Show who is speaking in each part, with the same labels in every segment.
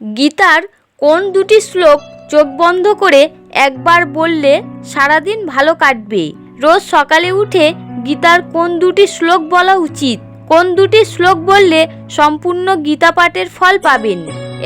Speaker 1: গীতার কোন দুটি শ্লোক চোখ বন্ধ করে একবার বললে সারাদিন ভালো কাটবে? রোজ সকালে উঠে গীতার কোন দুটি শ্লোক বলা উচিত? কোন দুটি শ্লোক বললে সম্পূর্ণ গীতা পাঠের ফল পাবেন?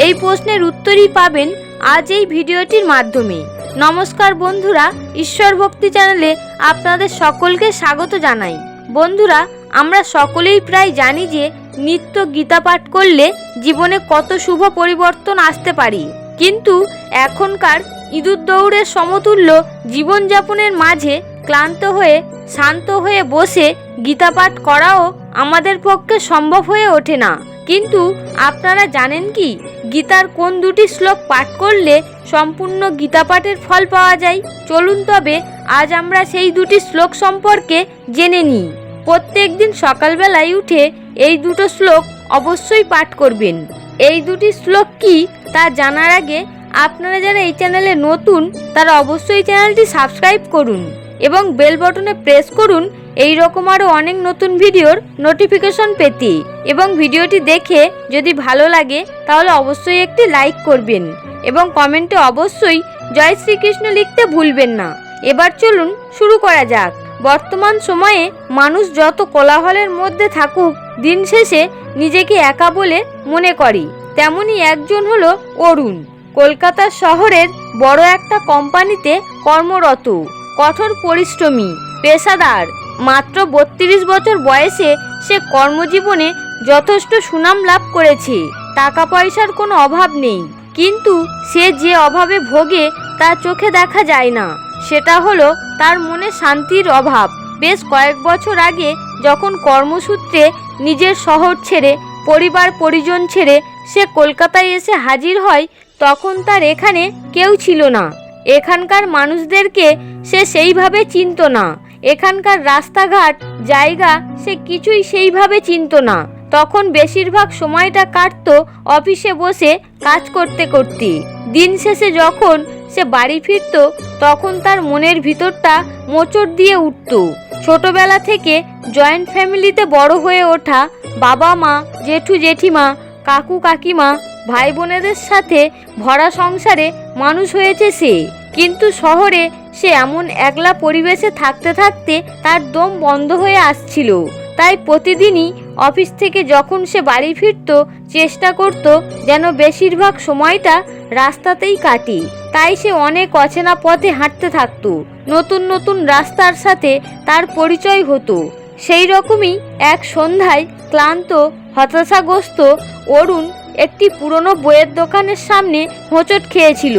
Speaker 1: এই প্রশ্নের উত্তরই পাবেন আজ এই ভিডিওটির মাধ্যমে। নমস্কার বন্ধুরা, ঈশ্বর ভক্তি চ্যানেলে আপনাদের সকলকে স্বাগত জানাই। বন্ধুরা, আমরা সকলেই প্রায় জানি যে নিত্য গীতা পাঠ করলে জীবনে কত শুভ পরিবর্তন আসতে পারি। কিন্তু এখনকার ইঁদুর দৌড়ের সমতুল্য জীবনযাপনের মাঝে ক্লান্ত হয়ে, শান্ত হয়ে বসে গীতা পাঠ করাও আমাদের পক্ষে সম্ভব হয়ে ওঠে না। কিন্তু আপনারা জানেন কি? গীতার কোন দুটি শ্লোক পাঠ করলে সম্পূর্ণ গীতা পাঠের ফল পাওয়া যায়? চলুন তবে আজ আমরা সেই দুটি শ্লোক সম্পর্কে জেনে নিই। প্রত্যেক দিন সকালবেলায় উঠে এই দুটো শ্লোক অবশ্যই পাঠ করবেন। এই দুটি শ্লোক কি তা জানার আগে আপনারা যারা এই চ্যানেলে নতুন, তারা অবশ্যই চ্যানেলটি সাবস্ক্রাইব করুন এবং বেল বটনে প্রেস করুন, এই রকম আরও অনেক নতুন ভিডিওর নোটিফিকেশন পেতে। এবং ভিডিওটি দেখে যদি ভালো লাগে, তাহলে অবশ্যই একটি লাইক করবেন এবং কমেন্টে অবশ্যই জয় শ্রীকৃষ্ণ লিখতে ভুলবেন না। এবার চলুন শুরু করা যাক। বর্তমান সময়ে মানুষ যত কোলাহলের মধ্যে থাকুক, দিন শেষে নিজেকে একা বলে মনে করে। তেমনি একজন হলো অরুণ। কলকাতা শহরের বড় একটা কোম্পানিতে কর্মরত, কঠোর পরিশ্রমী, পেশাদার। মাত্র বত্রিশ বছর বয়সে সে কর্মজীবনে যথেষ্ট সুনাম লাভ করেছে। টাকা পয়সার কোনো অভাব নেই। কিন্তু সে যে অভাবে ভোগে তা চোখে দেখা যায় না। সেটা হলো তার মনে শান্তির অভাব। বেশ কয়েক বছর আগে যখন কর্মসূত্রে নিজের শহর ছেড়ে, পরিবার, পরিজন ছেড়ে সে কলকাতায় এসে হাজির হয়, তখন তার এখানে কেউ ছিল না। এখানকার মানুষদেরকে সে সেইভাবে চিনত না। এখানকার রাস্তাঘাট, জায়গা সে কিছুই সেইভাবে চিনত না। তখন বেশিরভাগ সময়টা কাটত অফিসে বসে কাজ করতে করতে দিন শেষে যখন সে বাড়ি ফিরত, তখন তার মনের ভিতরটা মোচড় দিয়ে উঠত। ছোটবেলা থেকে জয়েন্ট ফ্যামিলিতে বড় হয়ে ওঠা বাবা মা জেঠু জেঠিমা, কাকু কাকিমা ভাই বোনেদের সাথে ভরা সংসারে মানুষ হয়েছে সে। কিন্তু শহরে সে এমন একলা পরিবেশে থাকতে থাকতে তার দম বন্ধ হয়ে আসছিল। তাই প্রতিদিনই অফিস থেকে যখন সে বাড়ি ফিরত, চেষ্টা করত যেন বেশিরভাগ সময়টা রাস্তাতেই কাটি তাই সে অনেক অচেনা পথে হাঁটতে থাকতো। নতুন নতুন রাস্তার সাথে তার পরিচয় হতো। সেই রকমই এক সন্ধ্যায় ক্লান্ত, হতাশাগ্রস্ত অরুণ একটি পুরনো বইয়ের দোকানের সামনে হোঁচট খেয়েছিল।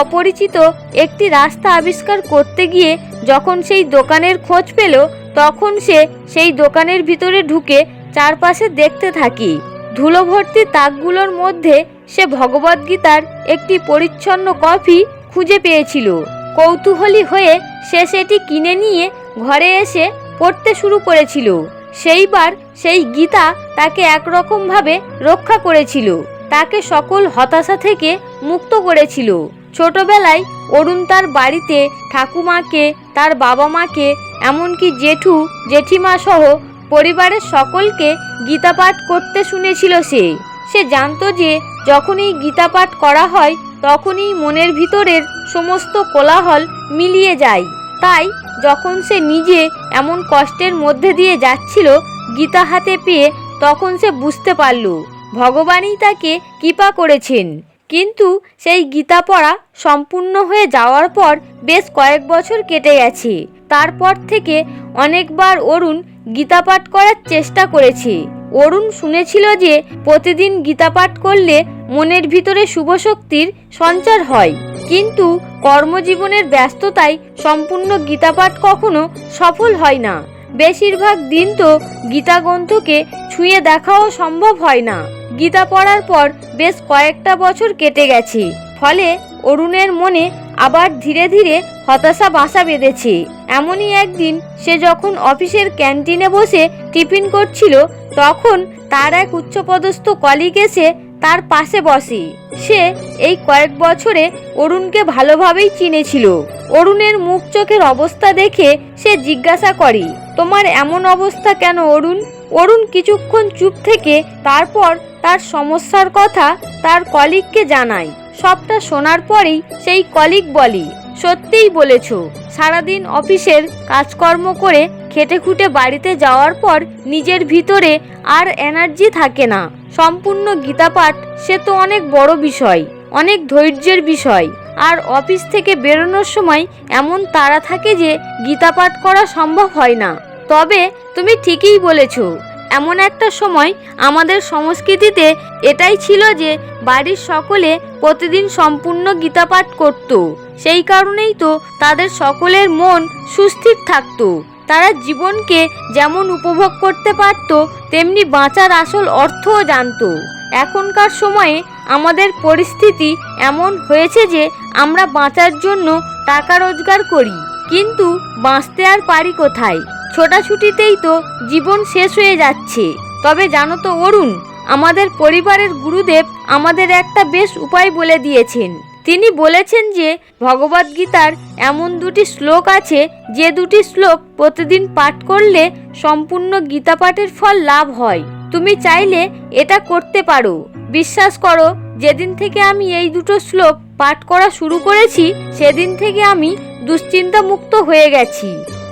Speaker 1: অপরিচিত একটি রাস্তা আবিষ্কার করতে গিয়ে যখন সেই দোকানের খোঁজ পেল, তখন সে সেই দোকানের ভিতরে ঢুকে চারপাশে দেখতে থাকি। ধুলো ভর্তি তাকগুলোর মধ্যে সে ভগবদ্গীতার একটি পরিচ্ছন্ন কপি খুঁজে পেয়েছিল। কৌতূহলী হয়ে সে সেটি কিনে নিয়ে ঘরে এসে পড়তে শুরু করেছিল। সেইবার সেই গীতা তাকে একরকমভাবে রক্ষা করেছিল। তাকে সকল হতাশা থেকে মুক্ত করেছিল। ছোটবেলায় অরুণ তার বাড়িতে ঠাকুমাকে, তার বাবা মাকে এমনকি জেঠু, জেঠিমা সহ পরিবারের সকলকে গীতা পাঠ করতে শুনেছিল সে। সে জানতো যে, যখনই গীতা পাঠ করা হয়, তখনই মনের ভিতরের সমস্ত কোলাহল মিলিয়ে যায়। তাই, যখন সে নিজে এমন কষ্টের মধ্যে দিয়ে যাচ্ছিল গীতা হাতে পেয়ে, তখন সে বুঝতে পারল, ভগবানই তাকে কৃপা করেছেন। কিন্তু সেই গীতা পড়া সম্পূর্ণ হয়ে যাওয়ার পর বেশ কয়েক বছর কেটে গেছে। তারপর থেকে অনেকবার অরুণ গীতা পাঠ করার চেষ্টা করেছি। অরুণ শুনেছিল যে প্রতিদিন গীতা পাঠ করলে মনের ভিতরে শুভ শক্তির সঞ্চার হয়। কিন্তু কর্মজীবনের ব্যস্ততায় সম্পূর্ণ গীতা পাঠ কখনো সফল হয় না। বেশিরভাগ দিন তো গীতা গ্রন্থকে ছুঁয়ে দেখাও সম্ভব হয় না। গীতা পড়ার পর বেশ কয়েকটা বছর কেটে গেছে। ফলে অরুণের মনে আবার ধীরে ধীরে হতাশা বাসা বেঁধেছে। এমনই একদিন সে যখন অফিসের ক্যান্টিনে বসে টিফিন করছিল, তখন তার এক উচ্চপদস্থ কলিগ এসে তার পাশে বসে। সে এই কয়েক বছরে অরুণকে ভালোভাবেই চিনেছিল। অরুণের মুখ চোখের অবস্থা দেখে সে জিজ্ঞাসা করে, তোমার এমন অবস্থা কেন অরুণ? অরুণ কিছুক্ষণ চুপ থেকে, তারপর তার সমস্যার কথা তার কলিগকে জানায়। সবটা শোনার পরেই সেই কলিগ বলি, সত্যিই বলেছ, সারাদিন অফিসের কাজকর্ম করে খেটে খুঁটে বাড়িতে যাওয়ার পর নিজের ভিতরে আর এনার্জি থাকে না। সম্পূর্ণ গীতাপাঠ সে তো অনেক বড় বিষয়, অনেক ধৈর্যের বিষয়। আর অফিস থেকে বেরোনোর সময় এমন তাড়া থাকে যে গীতাপাঠ করা সম্ভব হয় না। তবে তুমি ঠিকই বলেছ এমন একটা সময় আমাদের সংস্কৃতিতে এটাই ছিল যে বাড়ির সকলে প্রতিদিন সম্পূর্ণ গীতা পাঠ করত। সেই কারণেই তো তাদের সকলের মন সুস্থির থাকতো। তারা জীবনকে যেমন উপভোগ করতে পারত, তেমনি বাঁচার আসল অর্থও জানতো। এখনকার সময়ে আমাদের পরিস্থিতি এমন হয়েছে যে আমরা বাঁচার জন্য টাকা রোজগার করি, কিন্তু বাঁচতে আর পারি কোথায়? ছোটাছুটিতেই তো জীবন শেষ হয়ে যাচ্ছে। তবে জানো তো অরুণ, আমাদের পরিবারের গুরুদেব আমাদের একটা বেশ উপায় বলে দিয়েছেন। তিনি বলেছেন যে ভগবদ্গীতার এমন দুটি শ্লোক আছে, যে দুটি শ্লোক প্রতিদিন পাঠ করলে সম্পূর্ণ গীতা পাঠের ফল লাভ হয়। তুমি চাইলে এটা করতে পারো। বিশ্বাস করো, যেদিন থেকে আমি এই দুটো শ্লোক পাঠ করা শুরু করেছি, সেদিন থেকে আমি দুশ্চিন্তা মুক্ত হয়ে গেছি।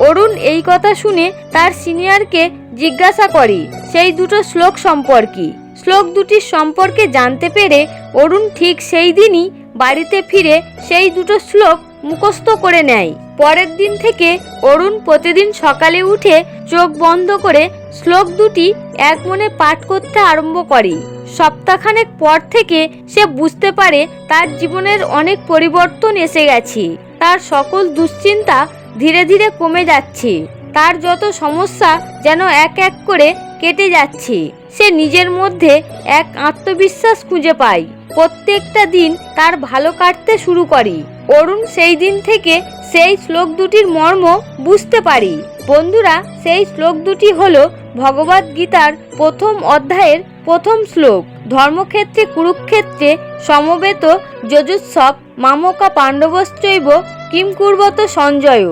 Speaker 1: অরুণ এই কথা শুনে তার সিনিয়রকে জিজ্ঞাসা করে, সেই দুটো শ্লোক সম্পর্কে? শ্লোক দুটির সম্পর্কে জানতে পেরে অরুণ ঠিক সেই দিনই বাড়িতে ফিরে সেই দুটো শ্লোক মুখস্থ করে নেয়। পরের দিন থেকে অরুণ প্রতিদিন সকালে উঠে চোখ বন্ধ করে শ্লোক দুটি এক মনে পাঠ করতে আরম্ভ করে। সপ্তাহখানেক পর থেকে সে বুঝতে পারে তার জীবনের অনেক পরিবর্তন এসে গেছে। তার সকল দুশ্চিন্তা ধীরে ধীরে কমে যাচ্ছে। তার যত সমস্যা যেন এক এক করে কেটে যাচ্ছে, সে নিজের মধ্যে এক আত্মবিশ্বাস খুঁজে পায় প্রত্যেকটা দিন তার ভালো কাটতে শুরু করে। অরুণ সেই দিন থেকে সেই শ্লোক দুটির মর্ম বুঝতে পারি। বন্ধুরা, সেই শ্লোক দুটি হল ভগবদ গীতার প্রথম অধ্যায়ের প্রথম শ্লোক। ধর্মক্ষেত্রে, কুরুক্ষেত্রে সমবেত যজুৎসব মামকা পাণ্ডবশ্চৈব কিম কুর্বত সঞ্জয়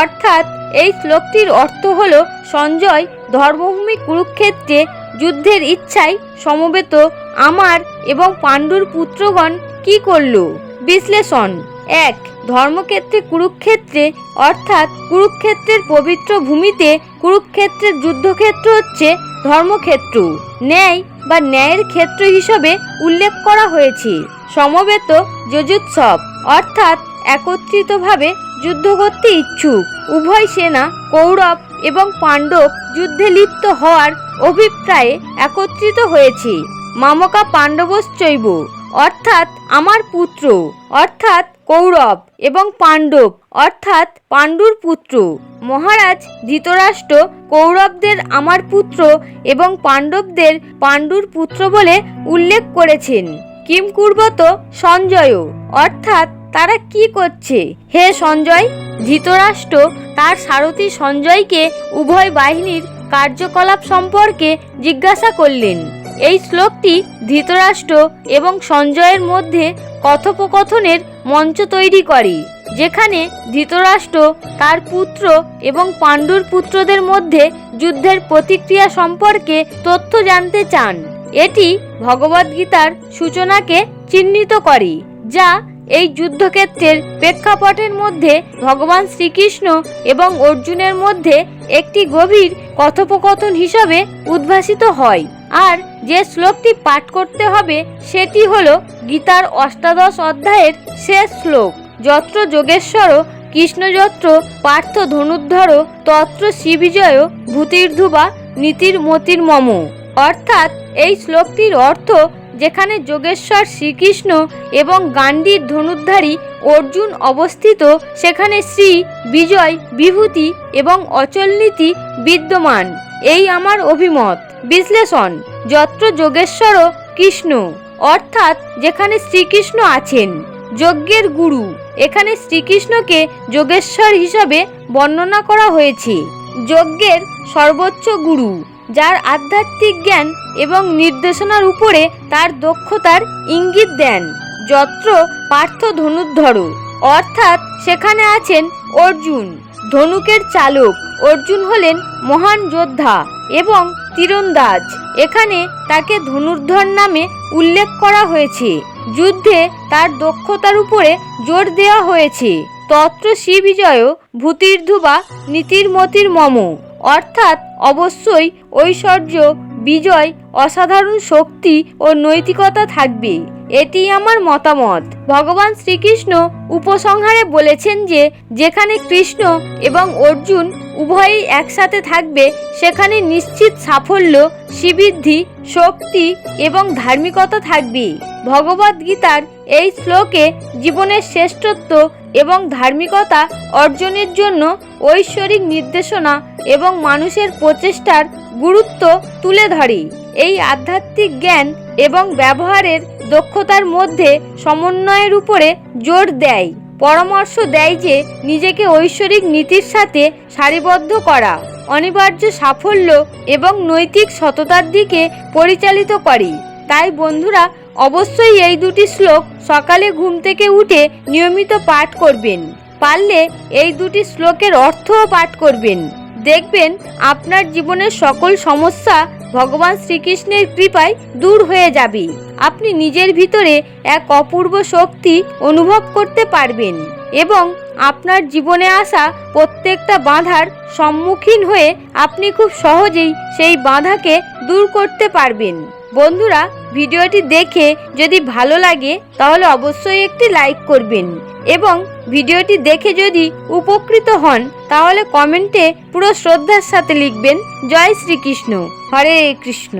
Speaker 1: অর্থাৎ এই শ্লোকটির অর্থ হল সঞ্জয় ধর্মভূমি কুরুক্ষেত্রে যুদ্ধের ইচ্ছায় সমবেত আমার এবং পাণ্ডুর পুত্রগণ কি করল? বিশ্লেষণ। এক, ধর্মক্ষেত্রে কুরুক্ষেত্রে, অর্থাৎ কুরুক্ষেত্রের পবিত্র ভূমিতে কুরুক্ষেত্রের যুদ্ধক্ষেত্র হচ্ছে ধর্মক্ষেত্র। ন্যায় বা ন্যায়ের ক্ষেত্র হিসাবে উল্লেখ করা হয়েছে। সমবেত যজুৎসব, অর্থাৎ একত্রিতভাবে যুদ্ধ করতে ইচ্ছুক। উভয় সেনা, কৌরব এবং পাণ্ডব যুদ্ধে লিপ্ত হওয়ার অভিপ্রায়ে একত্রিত হয়েছে। মামকা পাণ্ডবশ্চৈব, অর্থাৎ আমার পুত্র, অর্থাৎ কৌরব এবং পাণ্ডব, অর্থাৎ পাণ্ডুর পুত্র। মহারাজ ধৃতরাষ্ট্র, কৌরবদের আমার পুত্র এবং পাণ্ডবদের পাণ্ডুর পুত্র বলে উল্লেখ করেছেন। কিম কুর্বত সঞ্জয়, অর্থাৎ তারা কি করছে? হে সঞ্জয়, ধৃতরাষ্ট্র তার সারথী সঞ্জয়কে উভয় বাহিনীর কার্যকলাপ সম্পর্কে জিজ্ঞাসা করলেন। এই শ্লোকটি ধৃতরাষ্ট্র এবং সঞ্জয়ের মধ্যে কথোপকথনের মঞ্চ তৈরি করে, যেখানে ধৃতরাষ্ট্র তার পুত্র এবং পাণ্ডুর পুত্রদের মধ্যে যুদ্ধের প্রতিক্রিয়া সম্পর্কে তথ্য জানতে চান। এটি ভগবদ্গীতার সূচনাকে চিহ্নিত করে, যা এই যুদ্ধক্ষেত্রের প্রেক্ষাপটের মধ্যে ভগবান শ্রীকৃষ্ণ এবং অর্জুনের মধ্যে একটি গভীর কথোপকথন হিসাবে উদ্ভাসিত হয়। আর যে শ্লোকটি পাঠ করতে হবে, সেটি হল গীতার অষ্টাদশ অধ্যায়ের শেষ শ্লোক। যত্র যোগেশ্বর কৃষ্ণযত্র, পার্থ ধনুর্ধর তত্র শ্রীবিজয় ভূতির্ধুবা নীতির মতির মম অর্থাৎ এই শ্লোকটির অর্থ যেখানে যোগেশ্বর শ্রীকৃষ্ণ এবং গান্ডীর ধনুর্ধারী অর্জুন অবস্থিত, সেখানে শ্রী বিজয় বিভূতি এবং অচলনীতি বিদ্যমান। এই আমার অভিমত। বিশ্লেষণ। যত্র যোগেশ্বর কৃষ্ণ। অর্থাৎ যেখানে শ্রীকৃষ্ণ আছেন, যজ্ঞের গুরু। এখানে শ্রীকৃষ্ণকে যোগেশ্বর হিসাবে বর্ণনা করা হয়েছে। যজ্ঞের সর্বোচ্চ গুরু। যার আধ্যাত্মিক জ্ঞান এবং নির্দেশনার উপরে তার দক্ষতার ইঙ্গিত দেন, যত্র পার্থ ধনুর্ধর। অর্থাৎ সেখানে আছেন অর্জুন, ধনুকের চালক। অর্জুন হলেন মহান যোদ্ধা এবং তীরন্দাজ। এখানে তাকে ধনুর্ধর নামে উল্লেখ করা হয়েছে। যুদ্ধে তার দক্ষতার উপরে জোর দেওয়া হয়েছে। তত্র শ্রী বিজয় ভূতির্ধুবা নীতির্মতির মম। অর্থাৎ অবশ্যই ঐশ্বর্য, বিজয়, অসাধারণ শক্তি ও নৈতিকতা থাকবে। এটি আমার মতামত। ভগবান শ্রীকৃষ্ণ উপসংহারে বলেছেন যে, যেখানে কৃষ্ণ এবং অর্জুন উভয়ই একসাথে থাকবে, সেখানে নিশ্চিত সাফল্য শ্রীবৃদ্ধি শক্তি এবং ধার্মিকতা থাকবে। ভগবদ গীতার এই শ্লোকে জীবনের শ্রেষ্ঠত্ব এবং ধার্মিকতা অর্জনের জন্য ঐশ্বরিক নির্দেশনা এবং মানুষের প্রচেষ্টার গুরুত্ব তুলে ধরে। এই আধ্যাত্মিক জ্ঞান এবং ব্যবহারের দক্ষতার মধ্যে সমন্বয়ের উপরে জোর দেয়। পরামর্শ দেয় যে, নিজেকে ঐশ্বরিক নীতির সাথে সারিবদ্ধ করা, অনিবার্য সাফল্য এবং নৈতিক সততার দিকে পরিচালিত করে। তাই বন্ধুরা, অবশ্যই এই দুটি শ্লোক সকালে ঘুম থেকে উঠে নিয়মিত পাঠ করবেন। পারলে এই দুটি শ্লোকের অর্থও পাঠ করবেন। দেখবেন আপনার জীবনের সকল সমস্যা ভগবান শ্রীকৃষ্ণের কৃপায় দূর হয়ে যাবে। আপনি নিজের ভিতরে এক অপূর্ব শক্তি অনুভব করতে পারবেন এবং আপনার জীবনে আসা প্রত্যেকটা বাধার সম্মুখীন হয়ে আপনি খুব সহজেই সেই বাধাকে দূর করতে পারবেন। বন্ধুরা, ভিডিওটি দেখে যদি ভালো লাগে তাহলে অবশ্যই একটি লাইক করবেন এবং ভিডিওটি দেখে যদি উপকৃত হন, তাহলে কমেন্টে পুরো শ্রদ্ধার সাথে লিখবেন, জয় শ্রীকৃষ্ণ, হরে কৃষ্ণ।